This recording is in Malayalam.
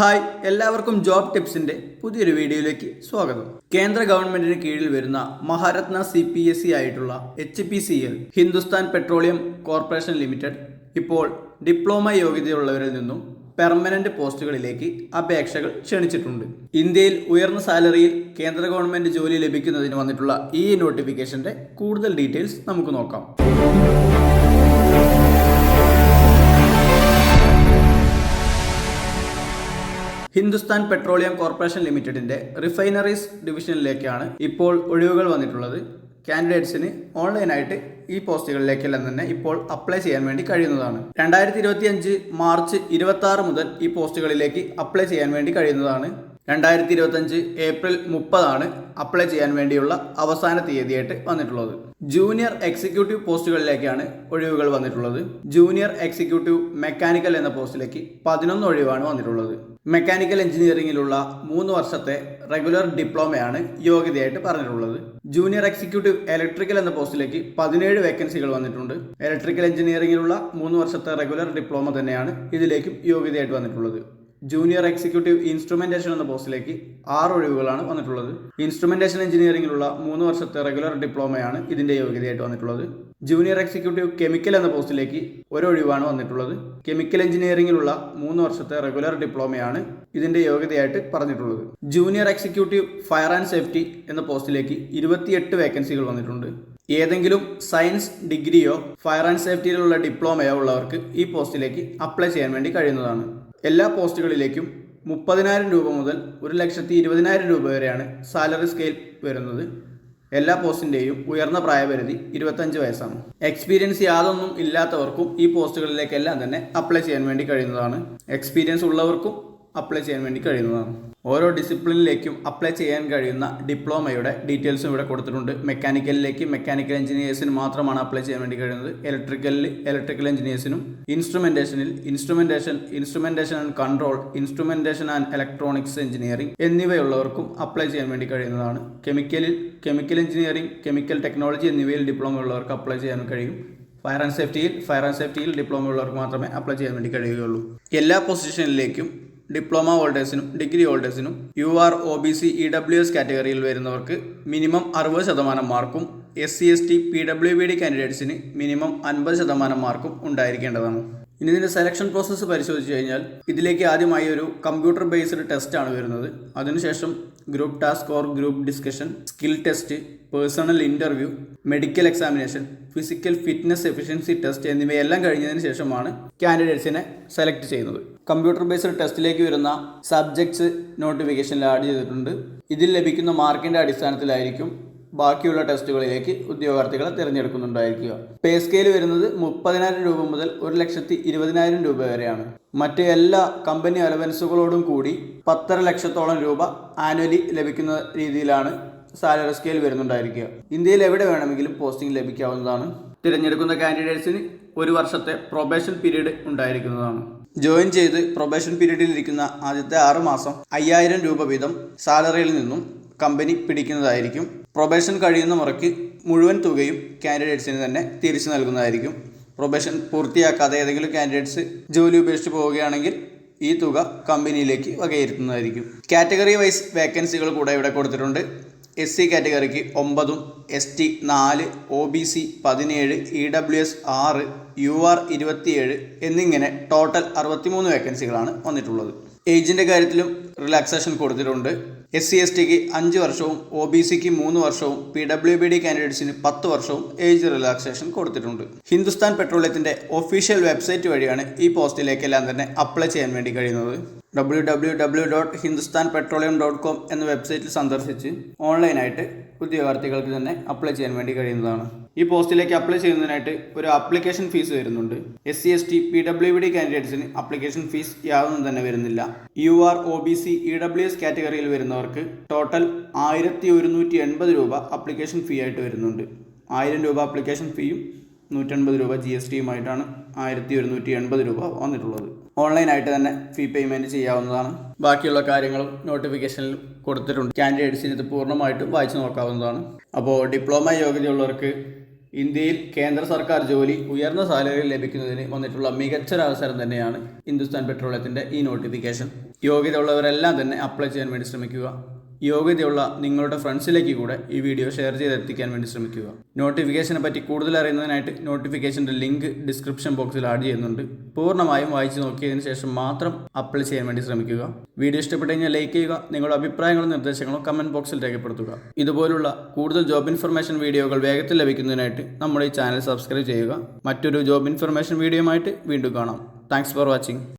ഹായ് എല്ലാവർക്കും ജോബ് ടിപ്സിന്റെ പുതിയൊരു വീഡിയോയിലേക്ക് സ്വാഗതം. കേന്ദ്ര ഗവൺമെന്റിന് കീഴിൽ വരുന്ന Maharatna C P S C ആയിട്ടുള്ള H P C L Hindustan petroleum corporation limited ഇപ്പോൾ ഡിപ്ലോമ യോഗ്യതയുള്ളവരിൽ നിന്നും പെർമനന്റ് പോസ്റ്റുകളിലേക്ക് അപേക്ഷകൾ ക്ഷണിച്ചിട്ടുണ്ട്. ഇന്ത്യയിൽ ഉയർന്ന സാലറിയിൽ കേന്ദ്ര ഗവൺമെന്റ് ജോലി ലഭിക്കുന്നതിന് വന്നിട്ടുള്ള ഈ നോട്ടിഫിക്കേഷന്റെ കൂടുതൽ ഡീറ്റെയിൽസ് നമുക്ക് നോക്കാം. ഹിന്ദുസ്ഥാൻ പെട്രോളിയം കോർപ്പറേഷൻ ലിമിറ്റഡിന്റെ റിഫൈനറീസ് ഡിവിഷനിലേക്കാണ് ഇപ്പോൾ ഒഴിവുകൾ വന്നിട്ടുള്ളത്. കാൻഡിഡേറ്റ്സിന് ഓൺലൈനായിട്ട് ഈ പോസ്റ്റുകളിലേക്കെല്ലാം തന്നെ ഇപ്പോൾ അപ്ലൈ ചെയ്യാൻ വേണ്ടി കഴിയുന്നതാണ്. രണ്ടായിരത്തി ഇരുപത്തി അഞ്ച് മാർച്ച് ഇരുപത്തി ആറ് മുതൽ ഈ പോസ്റ്റുകളിലേക്ക് അപ്ലൈ ചെയ്യാൻ വേണ്ടി കഴിയുന്നതാണ്. രണ്ടായിരത്തി ഇരുപത്തഞ്ച് ഏപ്രിൽ മുപ്പതാണ് അപ്ലൈ ചെയ്യാൻ വേണ്ടിയുള്ള അവസാന തീയതിയായിട്ട് വന്നിട്ടുള്ളത്. ജൂനിയർ എക്സിക്യൂട്ടീവ് പോസ്റ്റുകളിലേക്കാണ് ഒഴിവുകൾ വന്നിട്ടുള്ളത്. ജൂനിയർ എക്സിക്യൂട്ടീവ് മെക്കാനിക്കൽ എന്ന പോസ്റ്റിലേക്ക് പതിനൊന്ന് ഒഴിവാണ് വന്നിട്ടുള്ളത്. മെക്കാനിക്കൽ എഞ്ചിനീയറിംഗിലുള്ള മൂന്ന് വർഷത്തെ റെഗുലർ ഡിപ്ലോമയാണ് യോഗ്യതയായിട്ട് പറഞ്ഞിട്ടുള്ളത്. ജൂനിയർ എക്സിക്യൂട്ടീവ് ഇലക്ട്രിക്കൽ എന്ന പോസ്റ്റിലേക്ക് പതിനേഴ് വേക്കൻസികൾ വന്നിട്ടുണ്ട്. ഇലക്ട്രിക്കൽ എഞ്ചിനീയറിംഗിലുള്ള മൂന്ന് വർഷത്തെ റെഗുലർ ഡിപ്ലോമ തന്നെയാണ് ഇതിലേക്കും യോഗ്യതയായിട്ട് വന്നിട്ടുള്ളത്. ജൂനിയർ എക്സിക്യൂട്ടീവ് ഇൻസ്ട്രുമെന്റേഷൻ എന്ന പോസ്റ്റിലേക്ക് ആറ് ഒഴിവുകളാണ് വന്നിട്ടുള്ളത്. ഇൻസ്ട്രുമെന്റേഷൻ എഞ്ചിനീയറിംഗിലുള്ള മൂന്ന് വർഷത്തെ റെഗുലർ ഡിപ്ലോമയാണ് ഇതിന്റെ യോഗ്യതയായിട്ട് വന്നിട്ടുള്ളത്. ജൂനിയർ എക്സിക്യൂട്ടീവ് കെമിക്കൽ എന്ന പോസ്റ്റിലേക്ക് ഒരു ഒഴിവാണ് വന്നിട്ടുള്ളത്. കെമിക്കൽ എഞ്ചിനീയറിംഗിലുള്ള മൂന്ന് വർഷത്തെ റെഗുലർ ഡിപ്ലോമയാണ് ഇതിന്റെ യോഗ്യതയായിട്ട് പറഞ്ഞിട്ടുള്ളത്. Junior executive fire and safety എന്ന പോസ്റ്റിലേക്ക് ഇരുപത്തിയെട്ട് വേക്കൻസികൾ വന്നിട്ടുണ്ട്. ഏതെങ്കിലും സയൻസ് ഡിഗ്രിയോ ഫയർ ആൻഡ് സേഫ്റ്റിയിലുള്ള ഡിപ്ലോമയോ ഉള്ളവർക്ക് ഈ പോസ്റ്റിലേക്ക് അപ്ലൈ ചെയ്യാൻ വേണ്ടി കഴിയുന്നതാണ്. എല്ലാ പോസ്റ്റുകളിലേക്കും മുപ്പതിനായിരം രൂപ മുതൽ ഒരു ലക്ഷത്തി ഇരുപതിനായിരം രൂപ വരെയാണ് സാലറി സ്കെയിൽ വരുന്നത്. എല്ലാ പോസ്റ്റിന്റെയും ഉയർന്ന പ്രായപരിധി ഇരുപത്തഞ്ച് വയസ്സാണ്. എക്സ്പീരിയൻസ് യാതൊന്നും ഇല്ലാത്തവർക്കും ഈ പോസ്റ്റുകളിലേക്കെല്ലാം തന്നെ അപ്ലൈ ചെയ്യാൻ വേണ്ടി കഴിയുന്നതാണ്. എക്സ്പീരിയൻസ് ഉള്ളവർക്കും അപ്ലൈ ചെയ്യാൻ വേണ്ടി കഴിയുന്നതാണ്. ഓരോ ഡിസിപ്ലിനിലേക്കും അപ്ലൈ ചെയ്യാൻ കഴിയുന്ന ഡിപ്ലോമയുടെ ഡീറ്റെയിൽസും ഇവിടെ കൊടുത്തിട്ടുണ്ട്. മെക്കാനിക്കലിലേക്ക് മെക്കാനിക്കൽ എഞ്ചിനീയേഴ്സിന് മാത്രമാണ് അപ്ലൈ ചെയ്യാൻ വേണ്ടി കഴിയുന്നത്. ഇലക്ട്രിക്കലിൽ ഇലക്ട്രിക്കൽ എഞ്ചിനീയേഴ്സിനും ഇൻസ്ട്രുമെന്റേഷനിൽ instrumentation instrumentation and control instrumentation and electronics engineering എന്നിവയുള്ളവർക്കും apply ചെയ്യാൻ വേണ്ടി കഴിയുന്നതാണ്. കെമിക്കലിൽ കെമിക്കൽ എഞ്ചിനീയറിംഗ് കെമിക്കൽ ടെക്നോളജി എന്നിവയിൽ ഡിപ്ലോമ ഉള്ളവർക്ക് അപ്ലൈ ചെയ്യാൻ കഴിയും. ഫയർ ആൻഡ് സേഫ്റ്റിയിൽ ഫയർ ആൻഡ് സേഫ്റ്റിയിൽ ഡിപ്ലോമ ഉള്ളവർക്ക് മാത്രമേ അപ്ലൈ ചെയ്യാൻ വേണ്ടി കഴിയുകയുള്ളൂ. എല്ലാ പൊസിഷനിലേക്കും ഡിപ്ലോമ ഹോൾഡേഴ്സിനും degree ഹോൾഡേഴ്സിനും U R O B C E W S കാറ്റഗറിയിൽ വരുന്നവർക്ക് മിനിമം അറുപത് ശതമാനം മാർക്കും S C S T P W B D കാൻഡിഡേറ്റ്സിന് minimum അൻപത് ശതമാനം മാർക്കും ഉണ്ടായിരിക്കേണ്ടതാണ്. ഇനി ഇതിന്റെ സെലക്ഷൻ പ്രോസസ്സ് പരിശോധിച്ച് കഴിഞ്ഞാൽ ഇതിലേക്ക് ആദ്യമായി ഒരു കമ്പ്യൂട്ടർ ബേസ്ഡ് ടെസ്റ്റ് ആണ് വരുന്നത്. അതിനുശേഷം group task or group discussion skill test personal interview medical examination physical fitness efficiency test എന്നിവയെല്ലാം കഴിഞ്ഞതിന് ശേഷമാണ് കാൻഡിഡേറ്റ്സിനെ സെലക്ട് ചെയ്യുന്നത്. കമ്പ്യൂട്ടർ ബേസ്ഡ് ടെസ്റ്റിലേക്ക് വരുന്ന സബ്ജക്ട്സ് നോട്ടിഫിക്കേഷനിൽ ആഡ് ചെയ്തിട്ടുണ്ട്. ഇതിൽ ലഭിക്കുന്ന മാർക്കിന്റെ അടിസ്ഥാനത്തിലായിരിക്കും ബാക്കിയുള്ള ടെസ്റ്റുകളിലേക്ക് ഉദ്യോഗാർത്ഥികളെ തിരഞ്ഞെടുക്കുന്നുണ്ടായിരിക്കുക. പേ സ്കെയിൽ വരുന്നത് മുപ്പതിനായിരം രൂപ മുതൽ ഒരു ലക്ഷത്തി ഇരുപതിനായിരം രൂപ വരെയാണ്. മറ്റ് എല്ലാ കമ്പനി അലവൻസുകളോടും കൂടി പത്തര ലക്ഷത്തോളം രൂപ ആനുവലി ലഭിക്കുന്ന രീതിയിലാണ് സാലറി സ്കെയിൽ വരുന്നുണ്ടായിരിക്കുക. ഇന്ത്യയിൽ എവിടെ വേണമെങ്കിലും പോസ്റ്റിംഗ് ലഭിക്കാവുന്നതാണ്. തിരഞ്ഞെടുക്കുന്ന കാൻഡിഡേറ്റ്സിന് ഒരു വർഷത്തെ പ്രൊബേഷൻ പീരീഡ് ഉണ്ടായിരിക്കുന്നതാണ്. ജോയിൻ ചെയ്ത് പ്രൊബേഷൻ പീരീഡിൽ ഇരിക്കുന്ന ആദ്യത്തെ ആറ് മാസം അയ്യായിരം രൂപ വീതം സാലറിയിൽ നിന്നും കമ്പനി പിടിക്കുന്നതായിരിക്കും. പ്രൊബേഷൻ കഴിയുന്ന മുറയ്ക്ക് മുഴുവൻ തുകയും കാൻഡിഡേറ്റ്സിന് തന്നെ തിരിച്ചു നൽകുന്നതായിരിക്കും. പ്രൊബേഷൻ പൂർത്തിയാക്കാതെ ഏതെങ്കിലും കാൻഡിഡേറ്റ്സ് ജോലി ഉപേക്ഷിച്ച് പോവുകയാണെങ്കിൽ ഈ തുക കമ്പനിയിലേക്ക് വകയിരുത്തുന്നതായിരിക്കും. കാറ്റഗറി വൈസ് വേക്കൻസികൾ കൂടെ ഇവിടെ കൊടുത്തിട്ടുണ്ട്. എസ് സി കാറ്റഗറിക്ക് ഒമ്പതും എസ് ടി നാല് ഒ ബി സി പതിനേഴ് ഇ ഡബ്ല്യു എസ് ആറ് യു ആർ ഇരുപത്തിയേഴ് എന്നിങ്ങനെ ടോട്ടൽ അറുപത്തിമൂന്ന് വേക്കൻസികളാണ് വന്നിട്ടുള്ളത്. ഏജിന്റെ കാര്യത്തിലും റിലാക്സേഷൻ കൊടുത്തിട്ടുണ്ട്. എസ് സി എസ് ടിക്ക് അഞ്ച് വർഷവും ഒ ബി സിക്ക് മൂന്ന് വർഷവും പി ഡബ്ല്യു ബി ഡി കാൻഡിഡേറ്റ്സിന് പത്ത് വർഷവും ഏജ് റിലാക്സേഷൻ കൊടുത്തിട്ടുണ്ട്. ഹിന്ദുസ്ഥാൻ പെട്രോളിയത്തിന്റെ ഒഫീഷ്യൽ വെബ്സൈറ്റ് വഴിയാണ് ഈ പോസ്റ്റിലേക്കെല്ലാം തന്നെ അപ്ലൈ ചെയ്യാൻ വേണ്ടി കഴിയുന്നത്. W dot Hindustan petroleum dot com എന്ന വെബ്സൈറ്റിൽ സന്ദർശിച്ച് ഓൺലൈനായിട്ട് ഉദ്യോഗാർത്ഥികൾക്ക് തന്നെ അപ്ലൈ ചെയ്യാൻ വേണ്ടി കഴിയുന്നതാണ്. ഈ പോസ്റ്റിലേക്ക് അപ്ലൈ ചെയ്യുന്നതിനായിട്ട് ഒരു അപ്ലിക്കേഷൻ ഫീസ് വരുന്നുണ്ട്. S C S T P W D കാൻഡിഡേറ്റ്സിന് application fees യാതൊന്നും തന്നെ വരുന്നില്ല. U R O B C E W S കാറ്റഗറിയിൽ വരുന്നവർക്ക് ടോട്ടൽ ആയിരത്തി ഒരുന്നൂറ്റി എൺപത് രൂപ അപ്ലിക്കേഷൻ ഫീ ആയിട്ട് വരുന്നുണ്ട്. ആയിരം രൂപ അപ്ലിക്കേഷൻ ഫീയും നൂറ്റൻപത് രൂപ ജി എസ് ടിയുമായിട്ടാണ് ആയിരത്തി ഒരുന്നൂറ്റി എൺപത് രൂപ വന്നിട്ടുള്ളത്. ഓൺലൈനായിട്ട് തന്നെ ഫീ പേയ്മെന്റ് ചെയ്യാവുന്നതാണ്. ബാക്കിയുള്ള കാര്യങ്ങളും നോട്ടിഫിക്കേഷനിൽ കൊടുത്തിട്ടുണ്ട്. കാൻഡിഡേറ്റ്സിന് ഇത് പൂർണമായിട്ടും വായിച്ചു നോക്കാവുന്നതാണ്. അപ്പോൾ ഡിപ്ലോമ യോഗ്യതയുള്ളവർക്ക് ഇന്ത്യയിൽ കേന്ദ്ര സർക്കാർ ജോലി ഉയർന്ന സാലറി ലഭിക്കുന്നതിന് വന്നിട്ടുള്ള മികച്ചൊരവസരം തന്നെയാണ് ഹിന്ദുസ്ഥാൻ പെട്രോളിയത്തിന്റെ ഈ നോട്ടിഫിക്കേഷൻ യോഗ്യത ഉള്ളവരെല്ലാം തന്നെ അപ്ലൈ ചെയ്യാൻ വേണ്ടി ശ്രമിക്കുക. യോഗ്യതയുള്ള നിങ്ങളുടെ ഫ്രണ്ട്സിലേക്ക് കൂടെ ഈ വീഡിയോ ഷെയർ ചെയ്തെത്തിക്കാൻ വേണ്ടി ശ്രമിക്കുക. നോട്ടിഫിക്കേഷനെ പറ്റി കൂടുതൽ അറിയുന്നതിനായിട്ട് നോട്ടിഫിക്കേഷന്റെ ലിങ്ക് ഡിസ്ക്രിപ്ഷൻ ബോക്സിൽ ആഡ് ചെയ്യുന്നുണ്ട്. പൂർണമായും വായിച്ചു നോക്കിയതിന് ശേഷം മാത്രം അപ്ലൈ ചെയ്യാൻ വേണ്ടി ശ്രമിക്കുക. വീഡിയോ ഇഷ്ടപ്പെട്ടു കഴിഞ്ഞാൽ ലൈക്ക് ചെയ്യുക നിങ്ങളുടെ അഭിപ്രായങ്ങളും നിർദ്ദേശങ്ങളും കമന്റ് ബോക്സിൽ രേഖപ്പെടുത്തുക. ഇതുപോലുള്ള കൂടുതൽ ജോബ് ഇൻഫർമേഷൻ വീഡിയോകൾ വേഗത്തിൽ ലഭിക്കുന്നതിനായിട്ട് നമ്മുടെ ഈ ചാനൽ സബ്സ്ക്രൈബ് ചെയ്യുക. മറ്റൊരു ജോബ് ഇൻഫർമേഷൻ വീഡിയോയുമായിട്ട് വീണ്ടും കാണാം. Thanks for watching